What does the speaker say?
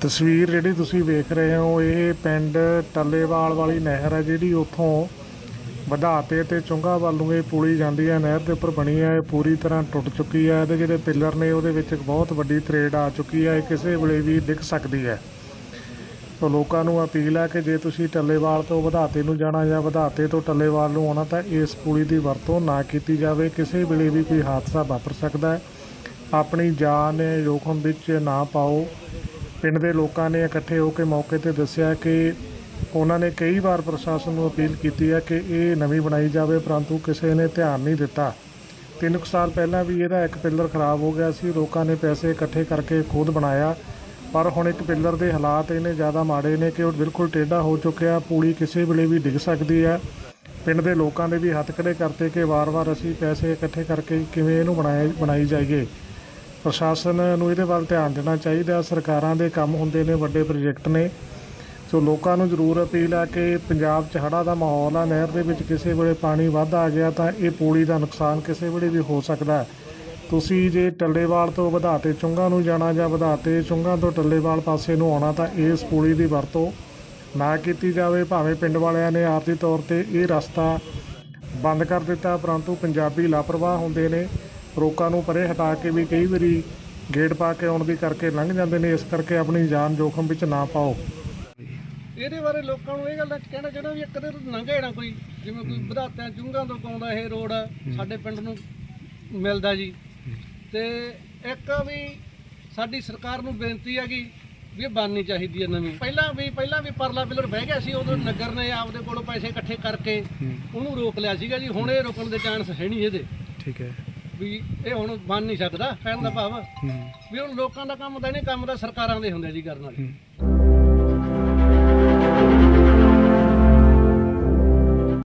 ਤਸਵੀਰ ਜਿਹੜੀ ਤੁਸੀਂ ਵੇਖ ਰਹੇ ਹੋ, ਇਹ ਪਿੰਡ ਟੱਲੇਵਾਲ ਵਾਲੀ ਨਹਿਰ ਹੈ ਜਿਹੜੀ ਉੱਥੋਂ ਵਧਾਤੇ ਤੇ ਚੁੰਗਾ ਵੱਲ ਨੂੰ ਇਹ ਪੁਲੀ ਜਾਂਦੀ ਹੈ। ਨਹਿਰ ਦੇ ਉੱਪਰ ਬਣੀ ਹੈ, ਇਹ ਪੂਰੀ ਤਰ੍ਹਾਂ ਟੁੱਟ ਚੁੱਕੀ ਹੈ ਇਹਦੇ ਜਿਹੜੇ ਪਿੱਲਰ ਨੇ ਉਹਦੇ ਵਿੱਚ ਇੱਕ ਬਹੁਤ ਵੱਡੀ ਤਰੇੜ ਆ ਚੁੱਕੀ ਹੈ, ਇਹ ਕਿਸੇ ਵੇਲੇ ਵੀ ਡਿੱਗ ਸਕਦੀ ਹੈ। ਸੋ ਲੋਕਾਂ ਨੂੰ ਅਪੀਲ ਹੈ ਕਿ ਜੇ ਤੁਸੀਂ ਟੱਲੇਵਾਲ ਤੋਂ ਵਧਾਤੇ ਨੂੰ ਜਾਣਾ ਜਾਂ ਵਧਾਤੇ ਤੋਂ ਟੱਲੇਵਾਲ ਨੂੰ ਆਉਣਾ, ਤਾਂ ਇਸ ਪੁਲੀ ਦੀ ਵਰਤੋਂ ਨਾ ਕੀਤੀ ਜਾਵੇ। ਕਿਸੇ ਵੇਲੇ ਵੀ ਕੋਈ ਹਾਦਸਾ ਵਾਪਰ ਸਕਦਾ ਹੈ। ਆਪਣੀ ਜਾਨ ਜੋਖਮ ਵਿੱਚ ਨਾ ਪਾਓ। ਪਿੰਡ ਦੇ ਲੋਕਾਂ ਨੇ ਇਕੱਠੇ ਹੋ ਕੇ ਮੌਕੇ ਤੇ ਦੱਸਿਆ ਕਿ ਉਹਨਾਂ ਨੇ ਕਈ ਵਾਰ ਪ੍ਰਸ਼ਾਸਨ ਨੂੰ ਅਪੀਲ ਕੀਤੀ ਹੈ ਕਿ ਇਹ ਨਵੀਂ ਬਣਾਈ ਜਾਵੇ, ਪਰੰਤੂ ਕਿਸੇ ਨੇ ਧਿਆਨ ਨਹੀਂ ਦਿੱਤਾ। ਤਿੰਨ ਕੁ ਸਾਲ ਪਹਿਲਾਂ ਵੀ ਇਹਦਾ ਇੱਕ ਪਿੱਲਰ ਖਰਾਬ ਹੋ ਗਿਆ ਸੀ। ਲੋਕਾਂ ਨੇ ਪੈਸੇ ਇਕੱਠੇ ਕਰਕੇ ਖੁਦ ਬਣਾਇਆ। ਪਰ ਹੁਣ ਇੱਕ ਪਿੱਲਰ ਦੇ ਹਾਲਾਤ ਇਹਨੇ ਜ਼ਿਆਦਾ ਮਾੜੇ ਨੇ ਕਿ ਉਹ ਬਿਲਕੁਲ ਟੇਢਾ ਹੋ ਚੁੱਕਿਆ। ਪੂੜੀ ਕਿਸੇ ਵੇਲੇ ਵੀ ਡਿੱਗ ਸਕਦੀ ਹੈ। ਪਿੰਡ ਦੇ ਲੋਕਾਂ ਦੇ ਵੀ ਹੱਥ ਖੜੇ ਕਰਤੇ ਕਿ ਵਾਰ-ਵਾਰ ਅਸੀਂ ਪੈਸੇ ਇਕੱਠੇ ਕਰਕੇ ਕਿਵੇਂ ਇਹਨੂੰ ਬਣਾਏ, ਬਣਾਈ ਜਾਈਏ। ਪ੍ਰਸ਼ਾਸਨ ਨੂੰ ਇਹਦੇ ਵੱਲ ਧਿਆਨ ਦੇਣਾ ਚਾਹੀਦਾ। ਸਰਕਾਰਾਂ ਦੇ ਕੰਮ ਹੁੰਦੇ ਨੇ, ਵੱਡੇ ਪ੍ਰੋਜੈਕਟ ਨੇ। ਸੋ ਲੋਕਾਂ ਨੂੰ ਜ਼ਰੂਰ ਅਪੀਲ ਆ ਕਿ ਪੰਜਾਬ 'ਚ ਹੜ੍ਹਾਂ ਦਾ ਮਾਹੌਲ ਆ, ਨਹਿਰ ਦੇ ਵਿੱਚ ਕਿਸੇ ਵੇਲੇ ਪਾਣੀ ਵੱਧ ਆ ਗਿਆ ਤਾਂ ਇਹ ਪੂਲੀ ਦਾ ਨੁਕਸਾਨ ਕਿਸੇ ਵੇਲੇ ਵੀ ਹੋ ਸਕਦਾ ਤੁਸੀਂ ਜੇ ਟੱਲੇਵਾਲ ਤੋਂ ਵਧਾਤੇ ਚੁੰਗਾ ਨੂੰ ਜਾਣਾ ਜਾਂ ਵਧਾਤੇ ਚੁੰਗਾ ਤੋਂ ਟੱਲੇਵਾਲ ਪਾਸੇ ਨੂੰ ਆਉਣਾ ਤਾਂ ਇਸ ਪੁਲੀ ਦੀ ਵਰਤੋਂ ਨਾ ਕੀਤੀ ਜਾਵੇ। ਭਾਵੇਂ ਪਿੰਡ ਵਾਲਿਆਂ ਨੇ ਆਰਜ਼ੀ ਤੌਰ ਤੇ ਇਹ ਰਸਤਾ ਬੰਦ ਕਰ ਦਿੱਤਾ, ਪਰੰਤੂ ਪੰਜਾਬੀ ਲਾਪਰਵਾਹ ਹੁੰਦੇ ਨੇ। ਰੋਕਾਂ ਨੂੰ ਪਰੇ ਹਟਾ ਕੇ ਵੀ ਕਈ ਵਾਰੀ ਗੇਟ ਪਾ ਕੇ ਆਉਣ ਦੀ ਕਰਕੇ ਲੰਘ ਜਾਂਦੇ ਨੇ ਇਸ ਕਰਕੇ ਆਪਣੀ ਜਾਨ ਜੋਖਮ ਵਿੱਚ ਨਾ ਪਾਓ। ਇਹਦੇ ਬਾਰੇ ਲੋਕਾਂ ਨੂੰ ਇਹ ਗੱਲ ਕਹਿਣਾ ਚਾਹੁੰਦਾ ਵੀ ਇੱਕ ਤੇ ਲੰਘੇ ਨਾ ਕੋਈ ਜਿਵੇਂ ਕੋਈ ਵਧਾਤਿਆਂ ਚੁੰਗਾਂ ਤੋਂ ਪਾਉਂਦਾ ਇਹ ਰੋਡ ਸਾਡੇ ਪਿੰਡ ਨੂੰ ਮਿਲਦਾ ਜੀ। ਤੇ ਇੱਕ ਵੀ ਸਾਡੀ ਸਰਕਾਰ ਨੂੰ ਬੇਨਤੀ ਹੈਗੀ ਵੀ ਇਹ ਬਣਨੀ ਚਾਹੀਦੀ ਹੈ ਨਵੀਂ। ਪਹਿਲਾਂ ਵੀ ਪਹਿਲਾਂ ਵੀ ਪਰਲਾ ਪਿਲਰ ਬਹਿ ਗਿਆ ਸੀ ਉਦੋਂ ਨਗਰ ਨੇ ਆਪਦੇ ਕੋਲੋਂ ਪੈਸੇ ਇਕੱਠੇ ਕਰਕੇ ਉਹਨੂੰ ਰੋਕ ਲਿਆ ਸੀਗਾ ਜੀ ਹੁਣ ਇਹ ਰੋਕਣ ਦੇ ਚਾਂਸ ਹੈ ਨਹੀਂ ਇਹਦੇ। ਠੀਕ ਹੈ। ਵੀ ਇਹ ਹੁਣ ਬਣ ਨਹੀਂ ਸਕਦਾ ਕਹਿਣ ਦਾ ਭਾਵ ਵੀ ਹੁਣ ਲੋਕਾਂ ਦਾ ਕੰਮ ਤਾਂ ਨਹੀਂ ਕੰਮ ਤਾਂ ਸਰਕਾਰਾਂ ਦੇ ਹੁੰਦੇ ਜੀ ਕਰਨ ਵਾਲੇ।